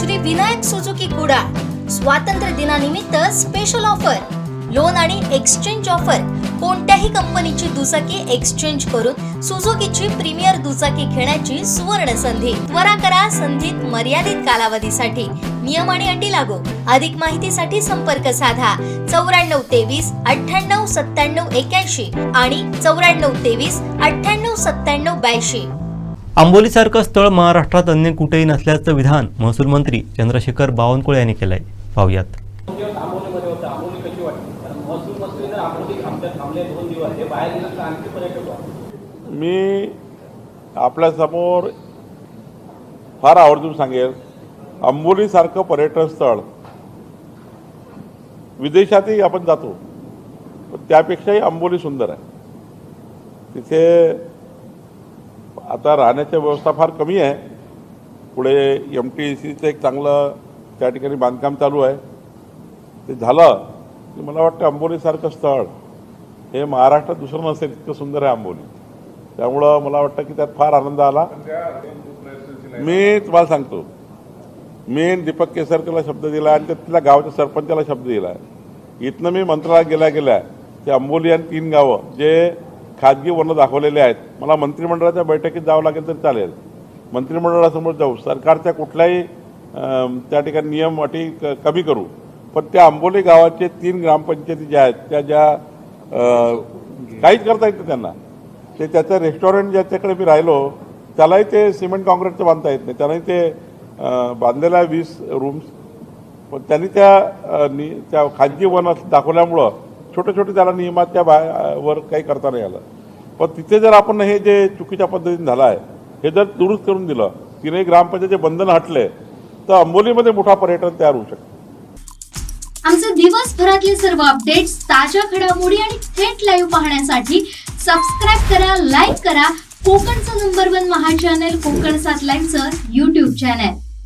Shri Vinayak Suzuki Kudal. स्वातंत्र्य दिनानिमित्त special offer loan आणि एक्सचेंज ऑफर कोणत्याही कंपनीची दुचाकी एक्सचेंज करून सुझुकीची प्रीमियर दुचाकी घेण्याची सुवर्ण संधी. त्वरा करा संधीत मर्यादित कालावधीसाठी. नियम आणि अटी लागू. अधिक माहितीसाठी संपर्क साधा. चौऱ्याण्णव तेवीस अठ्ठ्याण्णव सत्त्याण्णव एक्याऐंशी आणि चौऱ्याण्णव तेवीस अठ्ठ्याण्णव सत्त्याण्णव ब्याऐंशी. आंबोलीसारखं स्थळ महाराष्ट्रात अन्य कुठेही नसल्याचं विधान महसूल मंत्री चंद्रशेखर बावनकुळे यांनी केलंय. पाहुयात. हे. मी आपल्यासमोर फार आवर्जून सांगेल. आंबोलीसारखं पर्यटन स्थळ विदेशातही आपण जातो. पण त्यापेक्षाही आंबोली सुंदर आहे. तिथे आता राहण्याची व्यवस्था फार कमी आहे. पुढे एम टी सीचं एक चांगलं त्या ठिकाणी बांधकाम चालू आहे. ते झालं की मला वाटतं आंबोलीसारखं स्थळ हे महाराष्ट्रात दुसरं नसेल इतकं सुंदर आहे आंबोली. त्यामुळं मला वाटतं की त्यात फार आनंद आला. मी तुम्हाला सांगतो मी दीपक केसरकरला शब्द दिला आणि तिथल्या गावाच्या सरपंचाला शब्द दिला. इथनं मी मंत्रालयात गेल्या गेल्या ते आंबोली आणि तीन गावं जे खाजगी वर्ण दाखवलेले आहेत. मला मंत्रिमंडळाच्या बैठकीत जावं लागेल तर चालेल. मंत्रिमंडळासमोर जाऊ. सरकारच्या कुठल्याही त्या ठिकाणी नियम अटी क- कमी करू. पण त्या आंबोली गावाचे तीन ग्रामपंचायती ज्या आहेत त्या ज्या काहीच करता येत नाही त्यांना. ते त्याचं रेस्टॉरंट ज्याच्याकडे मी राहिलो त्यालाही ते सिमेंट कॉन्क्रीटचं बांधता येत नाही. त्यालाही ते अं, बांधलेलं आहे वीस रूम्स पण त्यांनी त्या त्या खाजगी वन दाखवल्यामुळं छोटे छोटे त्याला नियमाच्या बाहेर वर काही करता नाही आलं. पण तिथे जर आपण हे जे चुकीच्या पद्धतीने झालं आहे हे जर दुरुस्त करून दिलं तिने ग्रामपंचायतचे बंधन हटले तर अंबोलीमध्ये मोठा पर्यटन तयार होऊ शकतो. आमचे दिवसभरातले सर्व अपडेट्स ताज्या घडामोडी आणि थेट लाईव्ह पाहण्यासाठी सबस्क्राईब करा लाईक करा. कोकणचं number one Maha channel Konkan सात लाईव्हचं युट्यूब चॅनल